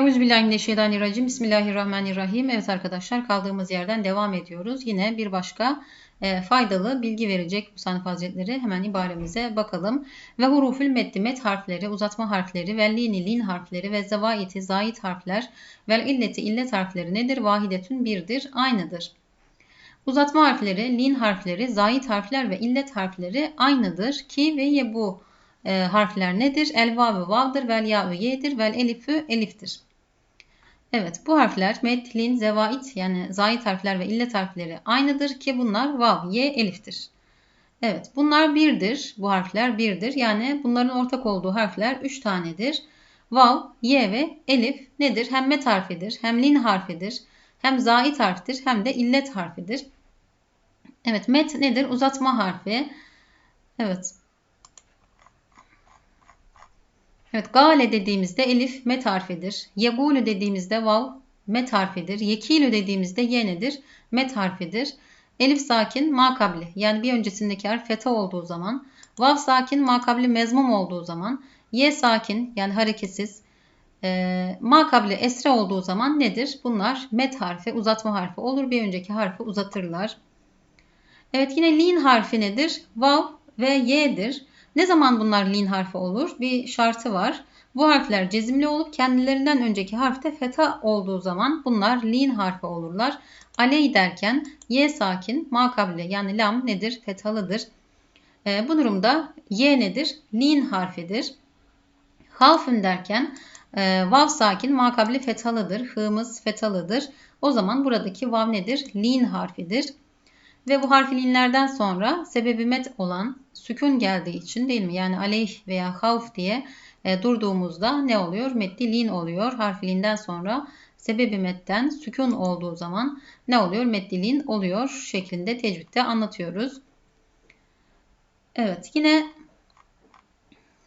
Euzubillahimineşşeytanirracim. Bismillahirrahmanirrahim. Evet arkadaşlar kaldığımız yerden devam ediyoruz. Yine bir başka e, faydalı bilgi verecek Musanif Hazretleri. Hemen ibaremize bakalım. Ve hurufül meddi met harfleri, uzatma harfleri, ve lini lin harfleri ve zevaiti zait harfler ve illeti illet harfleri nedir? Vahidetün birdir, aynıdır. Uzatma harfleri, lin harfleri, zait harfler ve illet harfleri aynıdır ki ve ye bu e, harfler nedir? El vavü vavdır, vel ya'ü ye'dir, vel elifü eliftir. Evet bu harfler metlin, zevait yani zait harfler ve illet harfleri aynıdır ki bunlar vav, ye, eliftir. Evet bunlar birdir. Bu harfler birdir. Yani bunların ortak olduğu harfler üç tanedir. Vav, ye ve elif nedir? Hem met harfidir, hem lin harfidir, hem zait harfidir, hem de illet harfidir. Evet met nedir? Uzatma harfi. Evet Evet gale dediğimizde elif met harfidir. Yegulu dediğimizde vav met harfidir. Yekilu dediğimizde ye nedir? Met harfidir. Elif sakin makabli yani bir öncesindeki harf feta olduğu zaman. Vav sakin makabli mezmum olduğu zaman. Ye sakin yani hareketsiz. E, makabli esre olduğu zaman nedir? Bunlar met harfi uzatma harfi olur. Bir önceki harfi uzatırlar. Evet yine lin harfi nedir? Vav ve y'dir. Ne zaman bunlar lin harfi olur? Bir şartı var. Bu harfler cezimli olup kendilerinden önceki harfte feta olduğu zaman bunlar lin harfi olurlar. Aley derken y sakin, makabile yani lam nedir? Fetalıdır. E, bu durumda y nedir? Lin harfidir. Halfün derken e, vav sakin, makabili fetalıdır. H'ımız fetalıdır. O zaman buradaki vav nedir? Lin harfidir. Ve bu harflinlerden sonra sebebi met olan sükun geldiği için değil mi? Yani aleyh veya havf diye e, durduğumuzda ne oluyor? Metli lin oluyor. Harflinden sonra sebebi metten sükun olduğu zaman ne oluyor? Metli lin oluyor şeklinde tecvitte anlatıyoruz. Evet yine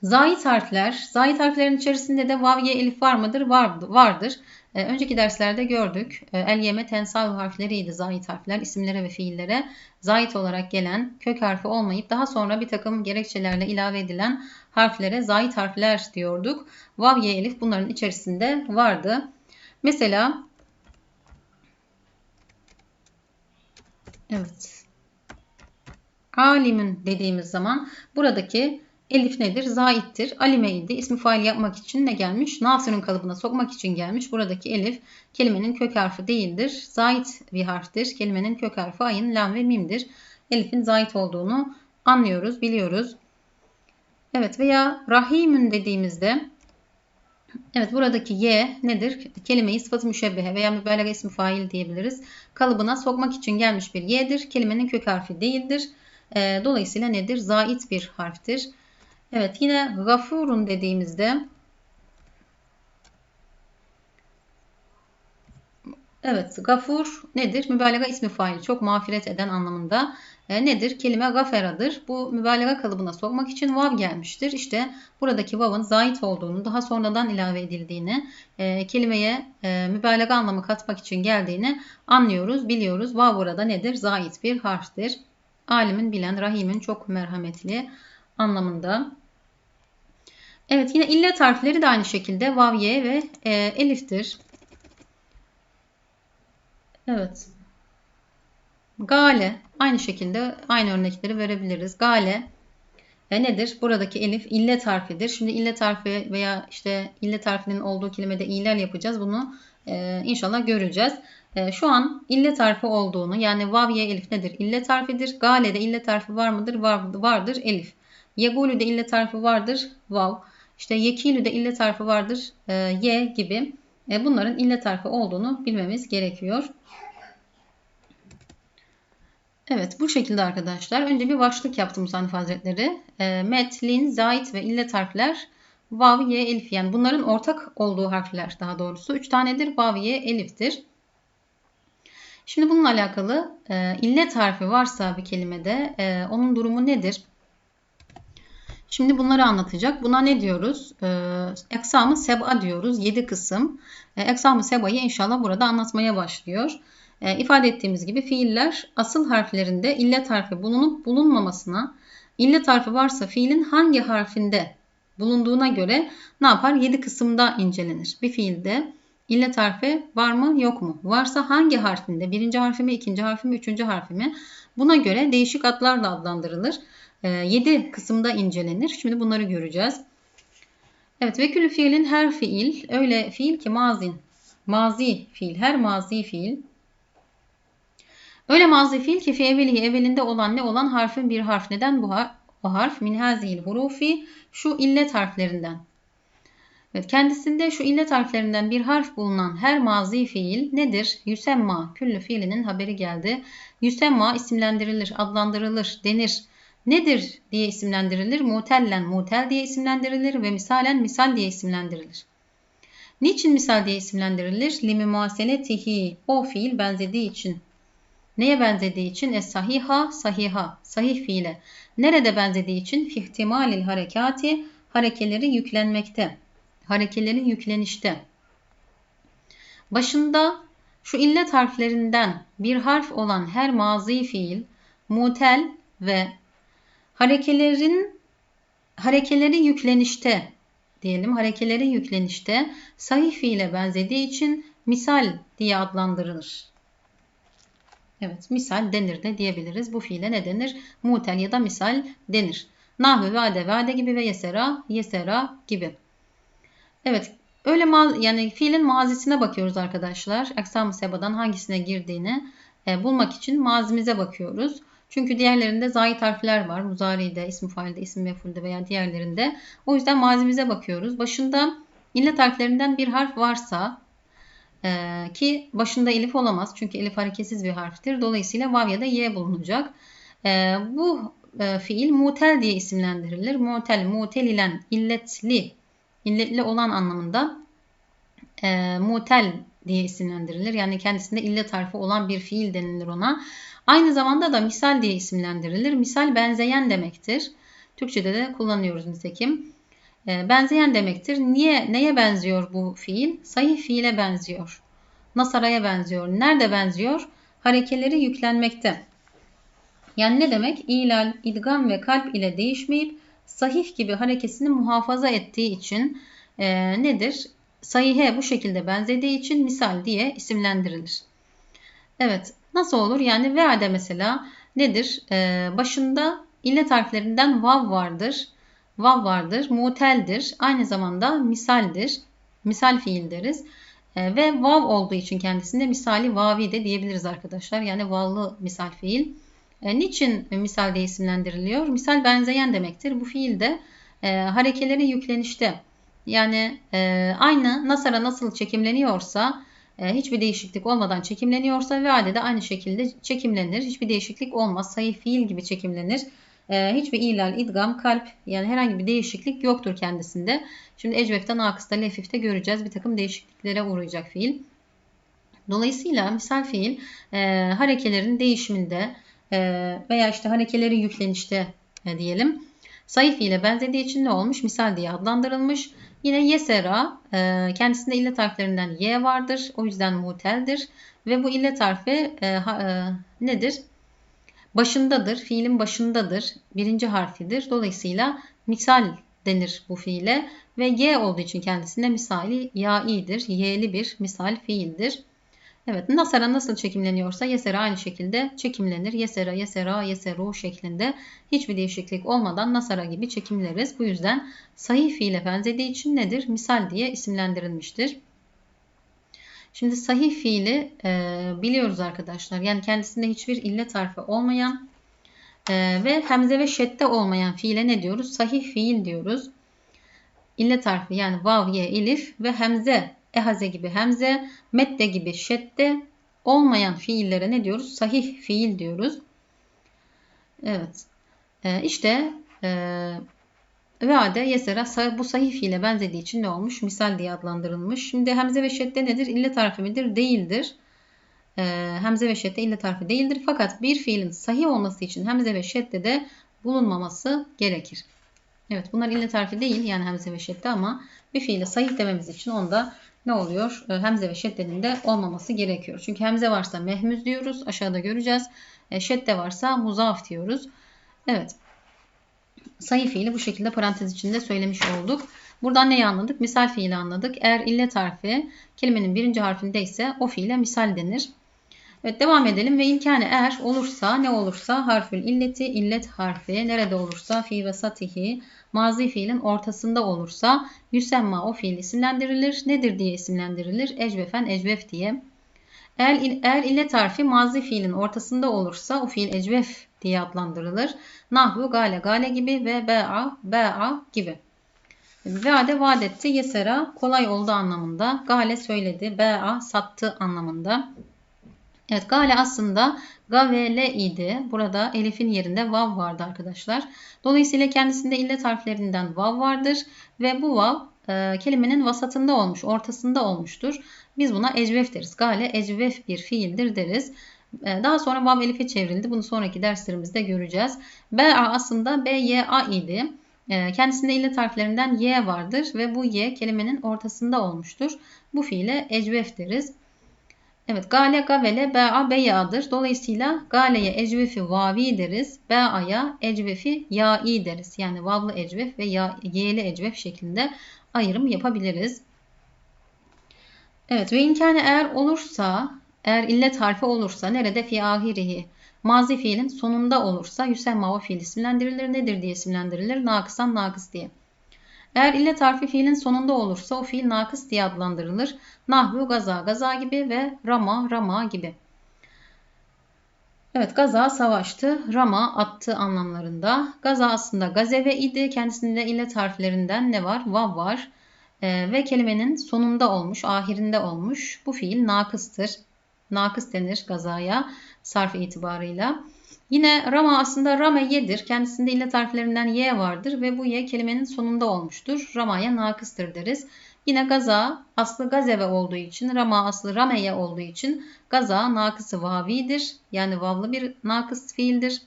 zayit harfler. Zayit harflerin içerisinde de vav, ye, elif var mıdır? Var, vardır. E, önceki derslerde gördük. E, el yeme tensal harfleriydi zayit harfler. isimlere ve fiillere zayit olarak gelen kök harfi olmayıp daha sonra bir takım gerekçelerle ilave edilen harflere zayit harfler diyorduk. Vav, ye, elif bunların içerisinde vardı. Mesela Evet. Alimin dediğimiz zaman buradaki Elif nedir? Zaittir. Alimeydi. İsmi fail yapmak için ne gelmiş? Nasır'ın kalıbına sokmak için gelmiş. Buradaki elif kelimenin kök harfi değildir. Zait bir harftir. Kelimenin kök harfi ayın, lam ve mimdir. Elif'in zait olduğunu anlıyoruz, biliyoruz. Evet veya rahimün dediğimizde Evet buradaki y nedir? Kelimeyi sıfatı müşebbehe veya mübalağa ismi fail diyebiliriz. Kalıbına sokmak için gelmiş bir y'dir. Kelimenin kök harfi değildir. Ee, dolayısıyla nedir? Zait bir harftir. Evet yine gafurun dediğimizde Evet, gafur nedir? Mübalağa ismi fail, çok mağfiret eden anlamında. E, nedir? Kelime gaferadır. Bu mübalağa kalıbına sokmak için vav gelmiştir. İşte buradaki vav'ın zait olduğunu, daha sonradan ilave edildiğini, e, kelimeye e, mübalağa anlamı katmak için geldiğini anlıyoruz, biliyoruz. Vav burada nedir? Zait bir harftir. Alimin bilen, rahimin çok merhametli anlamında. Evet yine illet harfleri de aynı şekilde vav, ye ve e, eliftir. Evet. Gale aynı şekilde aynı örnekleri verebiliriz. Gale e nedir? Buradaki elif illet harfidir. Şimdi illet harfi veya işte illet harfinin olduğu kelimede ilal yapacağız. Bunu e, inşallah göreceğiz. E, şu an illet harfi olduğunu yani vav ye elif nedir? İllet harfidir. Gale'de illet harfi var mıdır? Var, vardır elif. Yegulu'de illet harfi vardır. Vav. İşte yekilü'de illet harfi vardır. E, ye gibi. E, bunların illet harfi olduğunu bilmemiz gerekiyor. Evet bu şekilde arkadaşlar. Önce bir başlık yaptım Musannif Hazretleri. E, met, lin, zait ve illet harfler vav, ye, elif. Yani bunların ortak olduğu harfler daha doğrusu. Üç tanedir. Vav, ye, eliftir. Şimdi bununla alakalı e, illet harfi varsa bir kelimede e, onun durumu nedir? Şimdi bunları anlatacak. Buna ne diyoruz? Ee, eksamı seba diyoruz. 7 kısım. Ee, eksamı sebayı inşallah burada anlatmaya başlıyor. Ee, ifade ettiğimiz gibi fiiller asıl harflerinde illet harfi bulunup bulunmamasına, illet harfi varsa fiilin hangi harfinde bulunduğuna göre ne yapar? 7 kısımda incelenir. Bir fiilde illet harfi var mı yok mu? Varsa hangi harfinde? Birinci harfi mi, ikinci harfi mi, üçüncü harfi mi? Buna göre değişik adlarla adlandırılır. 7 kısımda incelenir. Şimdi bunları göreceğiz. Evet ve külü fiilin her fiil öyle fiil ki mazin. Mazi fiil. Her mazi fiil. Öyle mazi fiil ki fi evvelihi evvelinde olan ne olan harfin bir harf. Neden bu harf? O harf min hazihil hurufi şu illet harflerinden. Evet, kendisinde şu illet harflerinden bir harf bulunan her mazi fiil nedir? Yüsemma, küllü fiilinin haberi geldi. Yüsemma isimlendirilir, adlandırılır, denir. Nedir diye isimlendirilir? Mutellen, mutel diye isimlendirilir ve misalen misal diye isimlendirilir. Niçin misal diye isimlendirilir? Limi muaseletihi, o fiil benzediği için. Neye benzediği için? Es sahiha, sahiha, sahih fiile. Nerede benzediği için? Fihtimalil harekati, harekeleri yüklenmekte harekelerin yüklenişte. Başında şu illet harflerinden bir harf olan her mazi fiil mutel ve harekelerin harekeleri yüklenişte diyelim harekeleri yüklenişte sahih fiile benzediği için misal diye adlandırılır. Evet misal denir de diyebiliriz. Bu fiile ne denir? Mutel ya da misal denir. Nahve, vade, vade gibi ve yesera, yesera gibi. Evet. Öyle mal yani fiilin mazisine bakıyoruz arkadaşlar. Aksam sebadan hangisine girdiğini e, bulmak için mazimize bakıyoruz. Çünkü diğerlerinde zayit harfler var. Muzari'de, ismi failde, ismi mefulde veya diğerlerinde. O yüzden mazimize bakıyoruz. Başında illet harflerinden bir harf varsa e, ki başında elif olamaz. Çünkü elif hareketsiz bir harftir. Dolayısıyla vav ya da y bulunacak. E, bu e, fiil mutel diye isimlendirilir. Mutel, mutel ilen, illetli illetli olan anlamında e, mutel diye isimlendirilir. Yani kendisinde illet harfi olan bir fiil denilir ona. Aynı zamanda da misal diye isimlendirilir. Misal benzeyen demektir. Türkçede de kullanıyoruz nitekim. E, benzeyen demektir. Niye, neye benziyor bu fiil? Sahih fiile benziyor. Nasara'ya benziyor. Nerede benziyor? Harekeleri yüklenmekte. Yani ne demek? İlal, idgam ve kalp ile değişmeyip sahih gibi harekesini muhafaza ettiği için e, nedir? Sahihe bu şekilde benzediği için misal diye isimlendirilir. Evet nasıl olur? Yani veade mesela nedir? E, başında illet harflerinden vav vardır. Vav vardır, muteldir. Aynı zamanda misaldir. Misal fiil deriz. E, ve vav olduğu için kendisinde misali vavi de diyebiliriz arkadaşlar. Yani vavlı misal fiil. E, niçin misal diye isimlendiriliyor? Misal benzeyen demektir. Bu fiil de e, harekeleri yüklenişte yani e, aynı Nasara nasıl çekimleniyorsa hiçbir değişiklik olmadan çekimleniyorsa ve de aynı şekilde çekimlenir. Hiçbir değişiklik olmaz. Sayı fiil gibi çekimlenir. E, hiçbir ilal, idgam, kalp yani herhangi bir değişiklik yoktur kendisinde. Şimdi ecvefte, nakısta, lefifte göreceğiz. Bir takım değişikliklere uğrayacak fiil. Dolayısıyla misal fiil e, harekelerin değişiminde ee, veya işte harekeleri yüklenişte e, diyelim. Sayı fiile benzediği için ne olmuş? Misal diye adlandırılmış. Yine yesera e, kendisinde illet harflerinden y vardır. O yüzden muteldir. Ve bu illet harfi e, nedir? Başındadır. Fiilin başındadır. Birinci harfidir. Dolayısıyla misal denir bu fiile. Ve y olduğu için kendisinde misali ya'idir. Y'li bir misal fiildir. Evet Nasara nasıl çekimleniyorsa Yesera aynı şekilde çekimlenir. Yesera, Yesera, Yeseru şeklinde hiçbir değişiklik olmadan Nasara gibi çekimleriz. Bu yüzden sahih fiile benzediği için nedir? Misal diye isimlendirilmiştir. Şimdi sahih fiili e, biliyoruz arkadaşlar. Yani kendisinde hiçbir illet harfi olmayan e, ve hemze ve şedde olmayan fiile ne diyoruz? Sahih fiil diyoruz. İllet harfi yani vav, ye, elif ve hemze ehaze gibi hemze, medde gibi şedde olmayan fiillere ne diyoruz? Sahih fiil diyoruz. Evet. Ee, işte e, veade yesera bu sahih fiile benzediği için ne olmuş? Misal diye adlandırılmış. Şimdi hemze ve şedde nedir? İllet harfi midir? Değildir. Ee, hemze ve şedde illet harfi değildir. Fakat bir fiilin sahih olması için hemze ve şedde de bulunmaması gerekir. Evet bunlar illet harfi değil yani hemze ve şedde ama bir fiile sahih dememiz için onda ne oluyor? E, hemze ve şeddenin de olmaması gerekiyor. Çünkü hemze varsa mehmüz diyoruz. Aşağıda göreceğiz. E, şedde varsa muzaf diyoruz. Evet. Sayı fiili bu şekilde parantez içinde söylemiş olduk. Buradan neyi anladık? Misal fiili anladık. Eğer illet harfi kelimenin birinci harfinde ise o fiile misal denir. Evet devam edelim ve imkanı eğer olursa ne olursa harfül illeti illet harfi nerede olursa fi ve satihi mazi fiilin ortasında olursa yüsemma o fiil isimlendirilir. Nedir diye isimlendirilir? Ecvefen ecvef diye. Eğer, eğer illet harfi mazi fiilin ortasında olursa o fiil ecvef diye adlandırılır. Nahvu gale gale gibi ve be'a be'a gibi. Veade etti yesera kolay oldu anlamında. Gale söyledi, be'a sattı anlamında. Evet gale aslında gavele idi. Burada elifin yerinde vav vardı arkadaşlar. Dolayısıyla kendisinde illet harflerinden vav vardır ve bu vav e, kelimenin vasatında olmuş, ortasında olmuştur. Biz buna ecvef deriz. Gale ecvef bir fiildir deriz. E, daha sonra vav elife çevrildi. Bunu sonraki derslerimizde göreceğiz. Be'a aslında B-Y-A idi. E, kendisinde illet harflerinden Y vardır ve bu Y kelimenin ortasında olmuştur. Bu fiile ecvef deriz. Evet gale gavele be'a beya'dır. Dolayısıyla galeye ecvefi vavi deriz. Be'a'ya ecvefi ya'i deriz. Yani vavlı ecvef ve ya, y'li ecvef şeklinde ayrım yapabiliriz. Evet ve imkanı eğer olursa eğer illet harfi olursa nerede fi ahirihi mazi fiilin sonunda olursa yüsemma o fiil isimlendirilir. Nedir diye isimlendirilir? Nakısan nakıs diye. Eğer illet harfi fiilin sonunda olursa o fiil nakıs diye adlandırılır. Nahvu gaza gaza gibi ve rama rama gibi. Evet gaza savaştı, rama attı anlamlarında. Gaza aslında gazeve idi. Kendisinde illet harflerinden ne var? Vav var. Ee, ve kelimenin sonunda olmuş, ahirinde olmuş. Bu fiil nakıstır. Nakıs denir gazaya sarf itibarıyla. Yine Rama aslında Rame yedir. Kendisinde illet harflerinden Y vardır ve bu Y kelimenin sonunda olmuştur. Rama'ya nakıstır deriz. Yine Gaza aslı Gazeve olduğu için, Rama aslı Rameye olduğu için Gaza nakısı vavidir. Yani vavlı bir nakıs fiildir.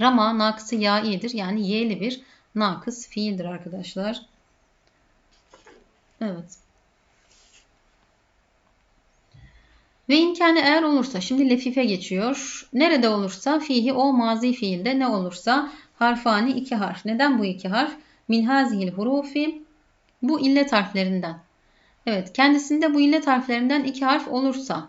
Rama nakısı ya'idir. Yani y'li bir nakıs fiildir arkadaşlar. Evet. Ve imkanı eğer olursa, şimdi lefife geçiyor. Nerede olursa fihi o mazi fiilde ne olursa harfani iki harf. Neden bu iki harf? Min hazihil hurufi bu illet harflerinden. Evet kendisinde bu illet harflerinden iki harf olursa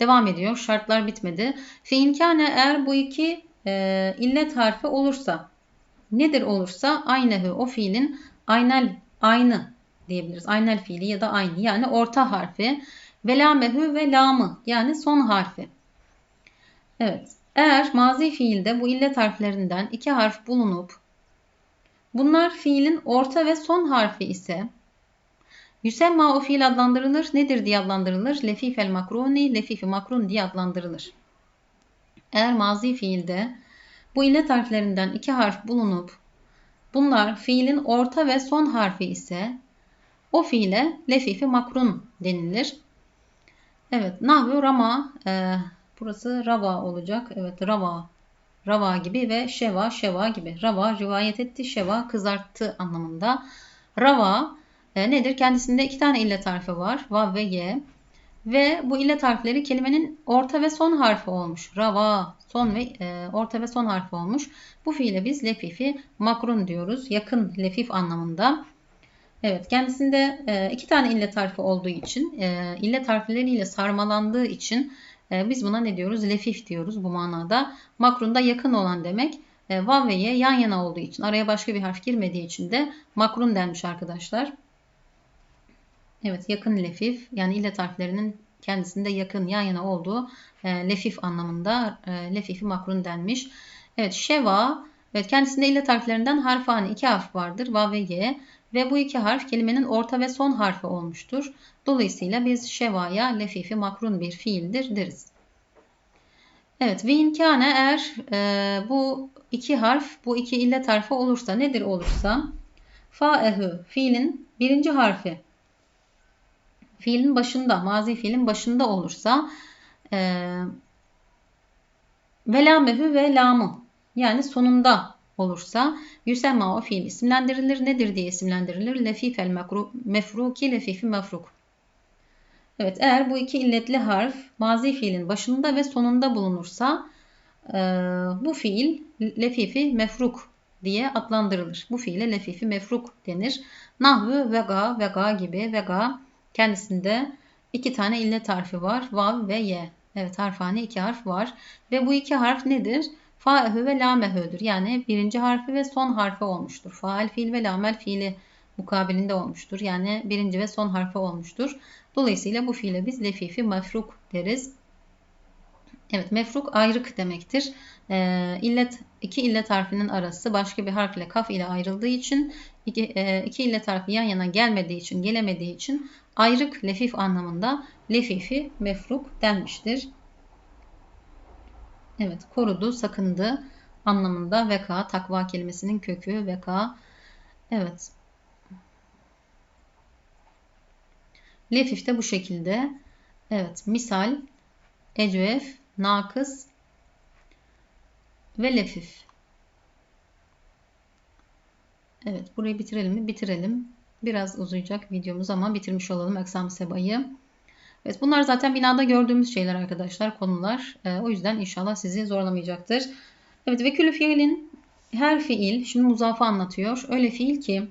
devam ediyor. Şartlar bitmedi. Fi imkanı eğer bu iki e, illet harfi olursa nedir olursa aynı o fiilin aynel aynı diyebiliriz. Aynel fiili ya da aynı yani orta harfi ve lamehü ve lamı yani son harfi. Evet. Eğer mazi fiilde bu illet harflerinden iki harf bulunup bunlar fiilin orta ve son harfi ise Yüsemma o fiil adlandırılır. Nedir diye adlandırılır? Lefifel makruni, lefifi makrun diye adlandırılır. Eğer mazi fiilde bu illet harflerinden iki harf bulunup bunlar fiilin orta ve son harfi ise o fiile lefifi makrun denilir. Evet, nahvu rama, e, burası rava olacak. Evet, rava, rava gibi ve şeva, şeva gibi. Rava rivayet etti, şeva kızarttı anlamında. Rava e, nedir? Kendisinde iki tane illet harfi var. Vav ve ye. Ve bu illet harfleri kelimenin orta ve son harfi olmuş. Rava, son ve e, orta ve son harfi olmuş. Bu fiile biz lefifi makrun diyoruz. Yakın lefif anlamında. Evet kendisinde e, iki tane illet harfi olduğu için e, illet harfleriyle sarmalandığı için e, biz buna ne diyoruz? Lefif diyoruz bu manada. Makrunda yakın olan demek. Vav ve ye yan yana olduğu için araya başka bir harf girmediği için de makrun denmiş arkadaşlar. Evet yakın lefif yani illet harflerinin kendisinde yakın yan yana olduğu e, lefif anlamında e, lefifi makrun denmiş. Evet şeva evet kendisinde illet harflerinden harfani iki harf vardır. Va ve ye ve bu iki harf kelimenin orta ve son harfi olmuştur. Dolayısıyla biz şevaya lefifi makrun bir fiildir deriz. Evet ve imkane eğer e, bu iki harf bu iki illet harfi olursa nedir olursa faehü fiilin birinci harfi fiilin başında, mazi fiilin başında olursa e, velamehu ve lamı yani sonunda olursa yüsemma o fiil isimlendirilir. Nedir diye isimlendirilir? Lefifel mefruki lefifi mefruk. Evet eğer bu iki illetli harf mazi fiilin başında ve sonunda bulunursa e, bu fiil lefifi mefruk diye adlandırılır. Bu fiile lefifi mefruk denir. Nahvü vega, vega gibi vega kendisinde iki tane illet harfi var. Vav ve ye. Evet harfane iki harf var. Ve bu iki harf nedir? Fa'ehü ve lamehü'dür. Yani birinci harfi ve son harfi olmuştur. Faal fiil ve lamel fiili mukabilinde olmuştur. Yani birinci ve son harfi olmuştur. Dolayısıyla bu fiile biz lefifi mefruk deriz. Evet mefruk ayrık demektir. E, illet, iki illet harfinin arası başka bir harfle kaf ile ayrıldığı için iki, e, iki illet harfi yan yana gelmediği için gelemediği için ayrık lefif anlamında lefifi mefruk denmiştir. Evet korudu, sakındı anlamında veka, takva kelimesinin kökü veka. Evet. Lefif de bu şekilde. Evet misal ecvef, nakıs ve lefif. Evet burayı bitirelim mi? Bitirelim. Biraz uzayacak videomuz ama bitirmiş olalım Eksam Seba'yı. Evet bunlar zaten binada gördüğümüz şeyler arkadaşlar konular. E, o yüzden inşallah sizi zorlamayacaktır. Evet ve külü fiilin her fiil şimdi muzafı anlatıyor. Öyle fiil ki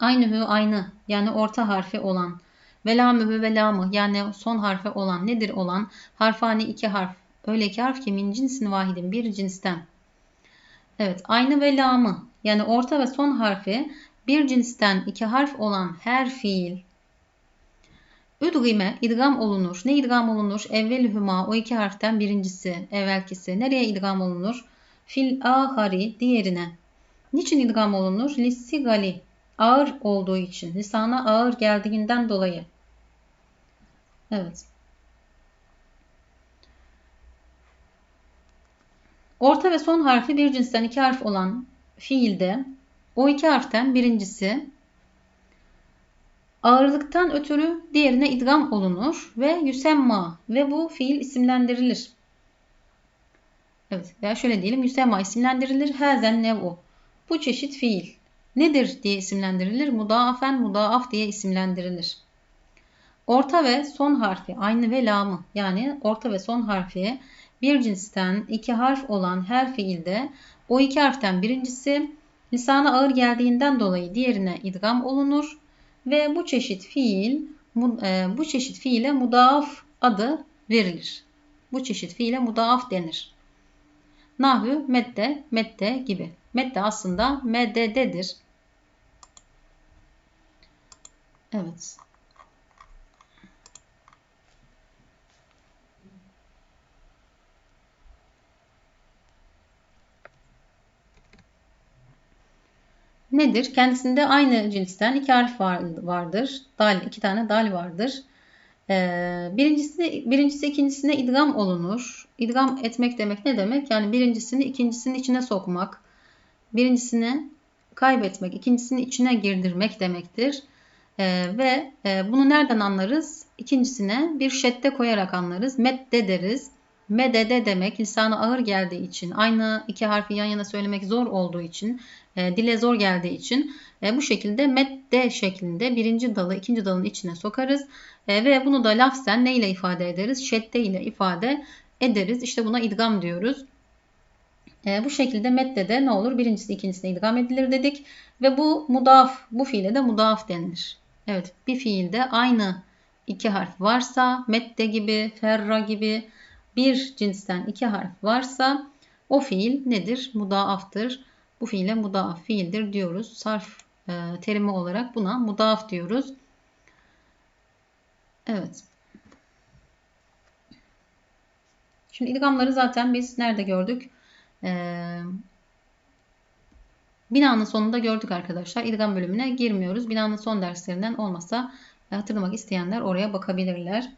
aynı hü aynı yani orta harfi olan ve lamühü ve lamı yani son harfi olan nedir olan harfani iki harf. Öyle iki harf ki min cinsin vahidin bir cinsten. Evet aynı ve lamı yani orta ve son harfi bir cinsten iki harf olan her fiil Üdgime idgam olunur. Ne idgam olunur? Evvelühüma o iki harften birincisi, evvelkisi. Nereye idgam olunur? Fil ahari diğerine. Niçin idgam olunur? Lissigali ağır olduğu için. Lisana ağır geldiğinden dolayı. Evet. Orta ve son harfi bir cinsten iki harf olan fiilde o iki harften birincisi ağırlıktan ötürü diğerine idgam olunur ve yüsemma ve bu fiil isimlendirilir. Evet veya şöyle diyelim yüsemma isimlendirilir. Hazen nev'u. Bu çeşit fiil nedir diye isimlendirilir. Mudaafen mudaaf diye isimlendirilir. Orta ve son harfi aynı ve lamı yani orta ve son harfi bir cinsten iki harf olan her fiilde o iki harften birincisi lisana ağır geldiğinden dolayı diğerine idgam olunur ve bu çeşit fiil e, bu çeşit fiile mudaaf adı verilir. Bu çeşit fiile mudaaf denir. Nahü, medde, medde gibi. Medde aslında meddededir. Evet. Nedir? Kendisinde aynı cinsten iki harf vardır. Dal, iki tane dal vardır. Ee, birincisi, birincisi ikincisine idgam olunur. İdgam etmek demek ne demek? Yani birincisini ikincisinin içine sokmak. Birincisini kaybetmek, ikincisini içine girdirmek demektir. Ee, ve e, bunu nereden anlarız? İkincisine bir şedde koyarak anlarız. Medde deriz. Medede demek lisana ağır geldiği için, aynı iki harfi yan yana söylemek zor olduğu için, e, dile zor geldiği için e, bu şekilde medde şeklinde birinci dalı ikinci dalın içine sokarız. E, ve bunu da lafzen ne ile ifade ederiz? Şedde ile ifade ederiz. İşte buna idgam diyoruz. E, bu şekilde meddede ne olur? Birincisi ikincisine idgam edilir dedik. Ve bu mudaf, bu fiile de mudaf denilir. Evet bir fiilde aynı iki harf varsa medde gibi, ferra gibi bir cinsten iki harf varsa o fiil nedir? Mudaaftır. Bu fiile mudaaf fiildir diyoruz. Sarf e, terimi olarak buna mudaaf diyoruz. Evet. Şimdi idgamları zaten biz nerede gördük? Ee, binanın sonunda gördük arkadaşlar. İdgam bölümüne girmiyoruz. Binanın son derslerinden olmasa hatırlamak isteyenler oraya bakabilirler.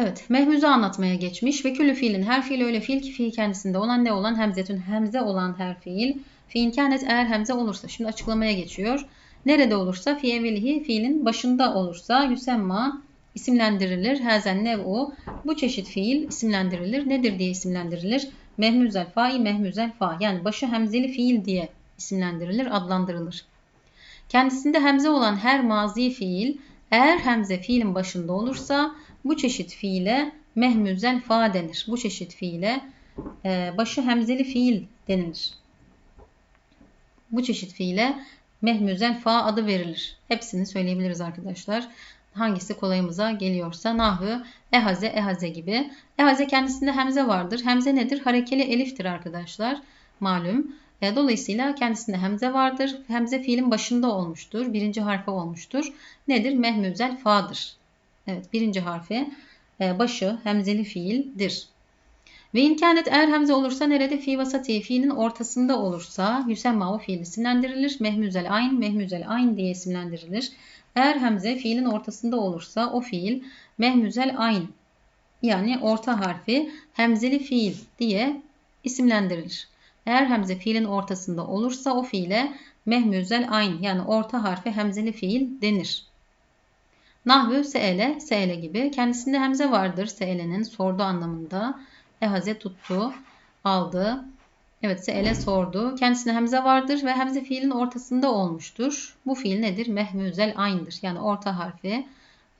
Evet, mehmuzu anlatmaya geçmiş ve küllü fiilin her fiil öyle fiil ki fiil kendisinde olan ne olan hemzetün hemze olan her fiil. Fiil kânet eğer hemze olursa, şimdi açıklamaya geçiyor. Nerede olursa fi evvelihi fiilin başında olursa yüsemma isimlendirilir. Hazen nev'u bu çeşit fiil isimlendirilir. Nedir diye isimlendirilir? Mehmüzel fa'i mehmüzel fa yani başı hemzeli fiil diye isimlendirilir, adlandırılır. Kendisinde hemze olan her mazi fiil eğer hemze fiilin başında olursa bu çeşit fiile mehmüzel fa denir. Bu çeşit fiile e, başı hemzeli fiil denilir. Bu çeşit fiile mehmüzel fa adı verilir. Hepsini söyleyebiliriz arkadaşlar. Hangisi kolayımıza geliyorsa nahvı, ehaze, ehaze gibi. Ehaze kendisinde hemze vardır. Hemze nedir? Harekeli eliftir arkadaşlar. Malum. E, dolayısıyla kendisinde hemze vardır. Hemze fiilin başında olmuştur. Birinci harfi olmuştur. Nedir? Mehmüzel fa'dır. Evet birinci harfi e, başı hemzeli fiildir. Ve imkanet eğer hemze olursa nerede fi vasati fiilin ortasında olursa yüsemma o fiil isimlendirilir. Mehmüzel ayn, mehmüzel ayn diye isimlendirilir. Eğer hemze fiilin ortasında olursa o fiil mehmüzel ayn yani orta harfi hemzeli fiil diye isimlendirilir. Eğer hemze fiilin ortasında olursa o fiile mehmüzel ayn yani orta harfi hemzeli fiil denir. Nahvü seele, seele gibi. Kendisinde hemze vardır seelenin sordu anlamında. Ehaze tuttu, aldı. Evet seele sordu. Kendisine hemze vardır ve hemze fiilin ortasında olmuştur. Bu fiil nedir? Mehmüzel aynıdır. Yani orta harfi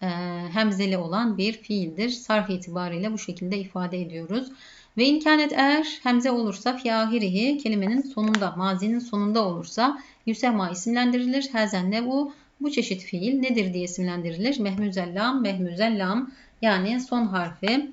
e, hemzeli olan bir fiildir. Sarf itibariyle bu şekilde ifade ediyoruz. Ve imkanet eğer hemze olursa fiahirihi kelimenin sonunda, mazinin sonunda olursa yüsema isimlendirilir. Hezenle bu bu çeşit fiil nedir diye isimlendirilir. Mehmüzel lam, mehmüzel lam yani son harfi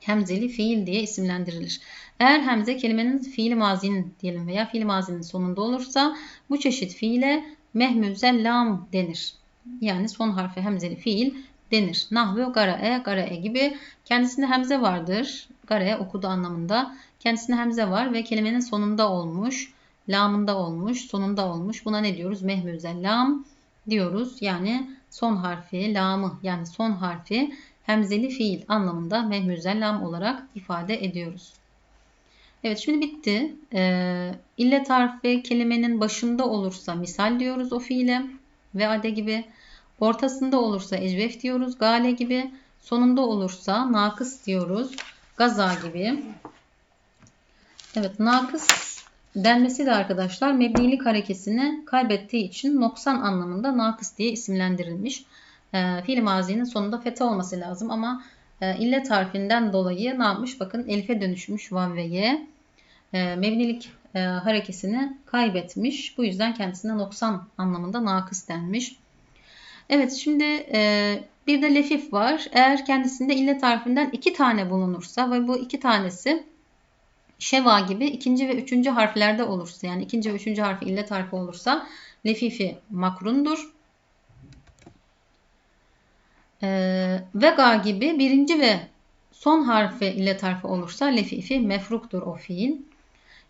hemzeli fiil diye isimlendirilir. Eğer hemze kelimenin fiil mazinin diyelim veya fiil mazinin sonunda olursa bu çeşit fiile mehmüzel lam denir. Yani son harfi hemzeli fiil denir. Nahve garae, garae gibi kendisinde hemze vardır. Garae okudu anlamında. Kendisinde hemze var ve kelimenin sonunda olmuş, lamında olmuş, sonunda olmuş. Buna ne diyoruz? Mehmüzel lam diyoruz. Yani son harfi, lamı yani son harfi hemzeli fiil anlamında mehmüzel lam olarak ifade ediyoruz. Evet şimdi bitti. Ee, illet harfi kelimenin başında olursa misal diyoruz o fiile ve ade gibi. Ortasında olursa ecvef diyoruz gale gibi. Sonunda olursa nakıs diyoruz gaza gibi. Evet nakıs denmesi de arkadaşlar mebnilik harekesini kaybettiği için noksan anlamında nakıs diye isimlendirilmiş. E, fiil mazinin sonunda feta olması lazım ama e, illet harfinden dolayı ne yapmış? Bakın elife dönüşmüş vav ve ye. E, mebnilik e, harekesini kaybetmiş. Bu yüzden kendisine noksan anlamında nakıs denmiş. Evet şimdi e, bir de lefif var. Eğer kendisinde illet harfinden iki tane bulunursa ve bu iki tanesi şeva gibi ikinci ve üçüncü harflerde olursa yani ikinci ve üçüncü harfi illet harfi olursa lefifi makrundur. Ee, vega gibi birinci ve son harfi illet harfi olursa lefifi mefruktur o fiil.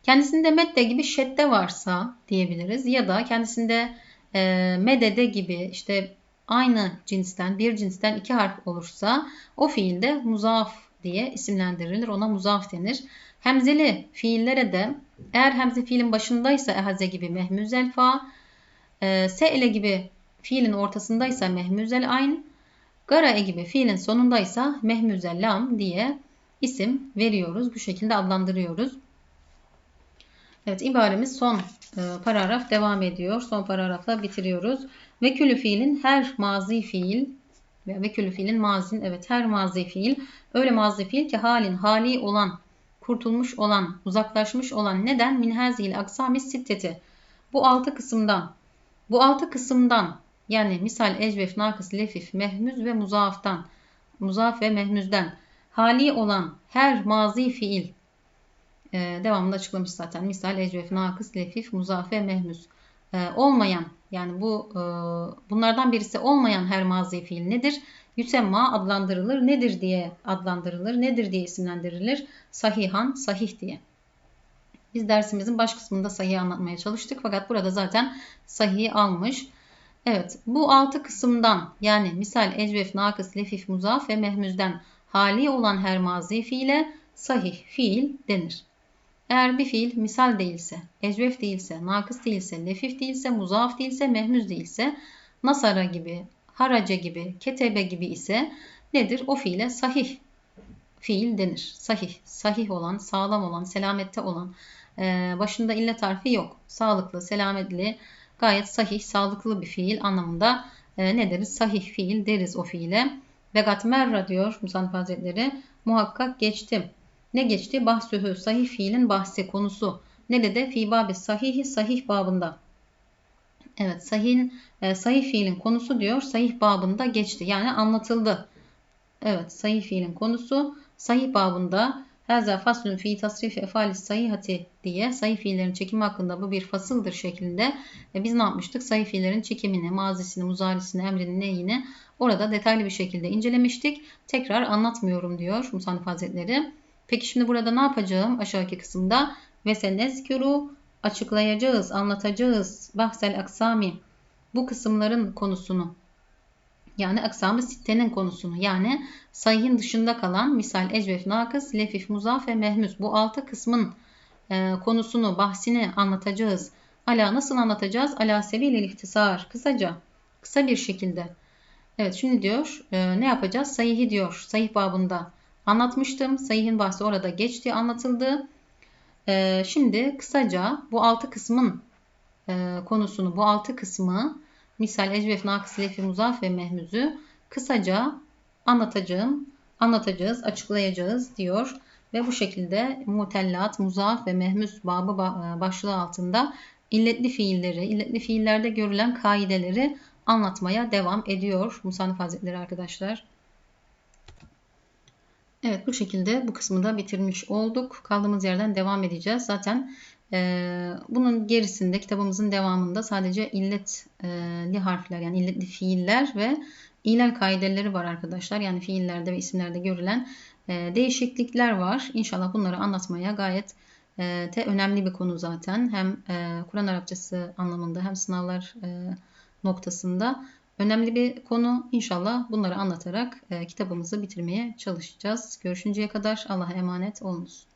Kendisinde medde gibi şedde varsa diyebiliriz ya da kendisinde e, medede gibi işte aynı cinsten bir cinsten iki harf olursa o fiilde muzaf diye isimlendirilir. Ona muzaf denir. Hemzeli fiillere de eğer hemze fiilin başındaysa ehaze gibi mehmüzel fa, e, se'le gibi fiilin ortasındaysa mehmüzel ayn, garae gibi fiilin sonundaysa mehmüzel lam diye isim veriyoruz. Bu şekilde adlandırıyoruz. Evet ibaremiz son e, paragraf devam ediyor. Son paragrafla bitiriyoruz. Vekülü fiilin her mazi fiil ve vekülü fiilin mazin evet her mazi fiil öyle mazi fiil ki halin hali olan kurtulmuş olan, uzaklaşmış olan neden minhazil aksami sitteti. Bu altı kısımdan, bu altı kısımdan yani misal ecvef, nakıs, lefif, mehmüz ve muzaaftan, muzaf ve mehmüzden hali olan her mazi fiil e, devamında açıklamış zaten. Misal ecvef, nakıs, lefif, muzaf ve mehmüz e, olmayan yani bu e, bunlardan birisi olmayan her mazi fiil nedir? Yüsemma adlandırılır. Nedir diye adlandırılır. Nedir diye isimlendirilir. Sahihan, sahih diye. Biz dersimizin baş kısmında sahih anlatmaya çalıştık. Fakat burada zaten sahih almış. Evet bu altı kısımdan yani misal ecvef, nakıs, lefif, muzaf ve mehmüzden hali olan her mazi fiile sahih fiil denir. Eğer bir fiil misal değilse, ecvef değilse, nakıs değilse, lefif değilse, muzaf değilse, mehmüz değilse, nasara gibi, harace gibi, ketebe gibi ise nedir? O fiile sahih fiil denir. Sahih, sahih olan, sağlam olan, selamette olan, e, başında illet harfi yok. Sağlıklı, selametli, gayet sahih, sağlıklı bir fiil anlamında e, ne deriz? Sahih fiil deriz o fiile. Vegat merra diyor Musannif Hazretleri. Muhakkak geçtim. Ne geçti? Bahsühü. Sahih fiilin bahsi konusu. Ne dedi? Fi babi sahihi sahih babında. Evet sahih, e, sahih fiilin konusu diyor. Sahih babında geçti. Yani anlatıldı. Evet sahih fiilin konusu sahih babında Haza faslun fi tasrifi efali sahihati diye sahih fiillerin çekimi hakkında bu bir fasıldır şeklinde e, biz ne yapmıştık? Sahih fiillerin çekimini, mazisini, muzarisini, emrini, neyini orada detaylı bir şekilde incelemiştik. Tekrar anlatmıyorum diyor Musannif Hazretleri. Peki şimdi burada ne yapacağım aşağıki kısımda? Ve senezkuru açıklayacağız, anlatacağız. Bahsel aksami bu kısımların konusunu yani aksam-ı sittenin konusunu yani sayhin dışında kalan misal ecvef, nakıs, lefif, muzaf ve mehmus bu altı kısmın e, konusunu, bahsini anlatacağız. Ala nasıl anlatacağız? Ala sebilil ihtisar. Kısaca, kısa bir şekilde. Evet şimdi diyor e, ne yapacağız? Sahihi diyor. Sahih babında anlatmıştım. Sahihin bahsi orada geçti, anlatıldı. E, şimdi kısaca bu altı kısmın e, konusunu, bu altı kısmı misal ecvef, nakıs, lefi, muzaf ve mehmüzü kısaca anlatacağım, anlatacağız, açıklayacağız diyor. Ve bu şekilde mutellat, muzaf ve mehmüs babı e, başlığı altında illetli fiilleri, illetli fiillerde görülen kaideleri anlatmaya devam ediyor Musannif Hazretleri arkadaşlar. Evet bu şekilde bu kısmı da bitirmiş olduk. Kaldığımız yerden devam edeceğiz. Zaten ee, bunun gerisinde kitabımızın devamında sadece illetli harfler yani illetli fiiller ve ilal kaideleri var arkadaşlar. Yani fiillerde ve isimlerde görülen e, değişiklikler var. İnşallah bunları anlatmaya gayet e, de önemli bir konu zaten. Hem e, Kur'an Arapçası anlamında hem sınavlar noktasında önemli bir konu. İnşallah bunları anlatarak kitabımızı bitirmeye çalışacağız. Görüşünceye kadar Allah'a emanet olunuz.